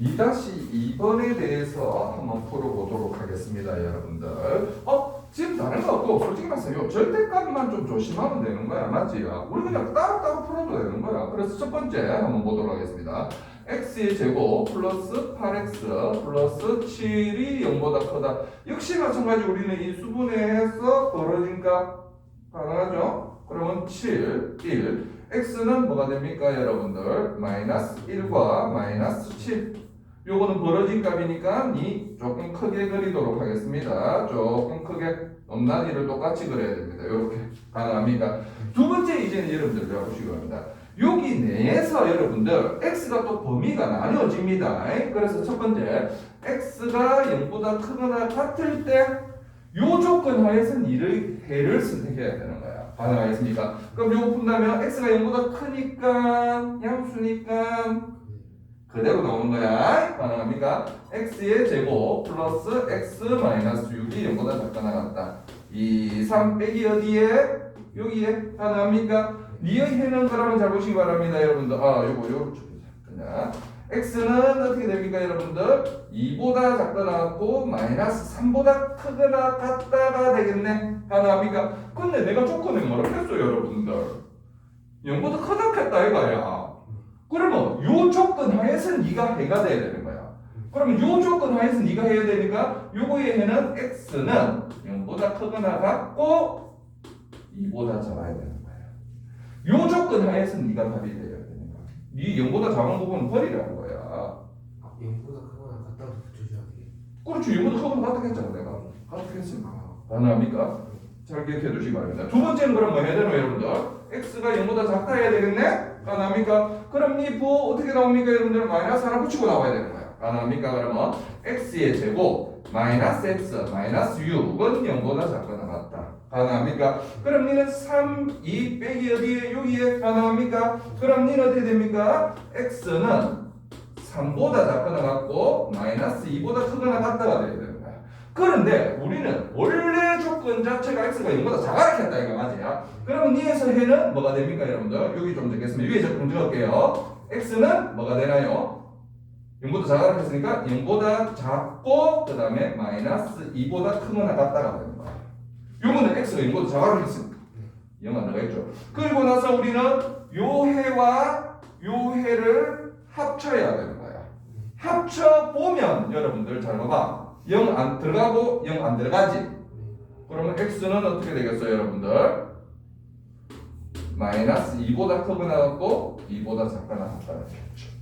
2-2번에 대해서 한번 풀어보도록 하겠습니다, 여러분들. 어, 지금 다른 거 없고, 솔직히 말해서 절대값만 좀 조심하면 되는 거야, 맞지? 우리 그냥 따로따로 풀어도 되는 거야. 그래서 첫 번째 한번 보도록 하겠습니다. x의 제곱 플러스 8x 플러스 7이 0보다 크다. 역시 마찬가지 우리는 이 수분해서 벌어진 값 가능하죠? 그러면 7, 1. x는 뭐가 됩니까, 여러분들? 마이너스 1과 마이너스 7. 요거는 벌어진 값이니까 이 조금 크게 그리도록 하겠습니다. 조금 크게 높낮이를 똑같이 그려야 됩니다. 이렇게 가능합니까? 두 번째 이제는 여러분들 배워보시기 바랍니다. 여기 내에서 여러분들 x가 또 범위가 나뉘어집니다. 그래서 첫 번째 x가 0보다 크거나 같을 때 요 조건 하에서는 이를 해를 선택해야 되는 거야. 가능하겠습니까? 그럼 요거 푼다면 x가 0보다 크니까 양수니까 그대로 나오는 거야. 가능합니까? x의 제곱 플러스 x 마이너스 6이 0보다 작거나 같다. 2, 3 빼기 어디에? 여기에 가능합니까? 리의 해는 그러면 잘 보시기 바랍니다, 여러분들. 아, 요거 요거 그냥 x는 어떻게 됩니까, 여러분들? 2보다 작거나 같고 마이너스 3보다 크거나 같다가 되겠네. 가능합니까? 근데 내가 조건에 뭐라 했어요, 여러분들? 0보다 크다 했다 이거야. 그러면 요 조건 하에서 네가 해가 돼야 되는 거야. 그러면 요 조건 하에서 네가 해야 되니까 요거의 해는 x는 0보다 크거나 같고 2보다 작아야 되는 거야. 요 조건 하에서 네가 답이 거야. 네 0보다 작은 부분은 버리라는 거야. 아, 0보다 크거나 같다고 붙여줘야 돼. 그렇죠. 0보다 크거나 같다 했잖아 내가. 같다 했으니까. 가능합니까? 잘 기억해 두시기 바랍니다. 두 번째는 그럼 뭐 해야 되노 여러분들? x가 0보다 작다 해야 되겠네? 가능합니까? 그럼 이부 어떻게 나옵니까 여러분들? 마이너스 하나 붙이고 나와야 되는 거야. 가능합니까? 그러면 x의 제곱 마이너스 x 마이너스 6은 0보다 작거나 같다. 가능합니까? 그럼 니는 3, 2 빼기 어디에 6이에 가능합니까? 그럼 니는 어떻게 됩니까? x는 3보다 작거나 같고 마이너스 2보다 크거나 같다가 돼야 거야. 그런데 우리는 원래 조건 자체가 x가 0보다 작아야 했다 이거 맞아요? 그러면 니에서 해는 뭐가 됩니까 여러분들? 여기 좀 적겠습니다. 위에 조금 적을게요. x는 뭐가 되나요? 0보다 작아라 했으니까 0보다 작고 그 다음에 마이너스 2보다 크거나 같다가 되는 거야. 요거는 x가 0보다 작아라 했으니까 0안 나가겠죠. 그리고 나서 우리는 요 해와 요 해를 합쳐야 되는 거야. 합쳐 보면 여러분들 잘 봐봐. 0 안 들어가고 0 안 들어가지. 그러면 x는 어떻게 되겠어요, 여러분들? 마이너스 2보다 크거나 같고 2보다 작거나 같다는 되겠죠.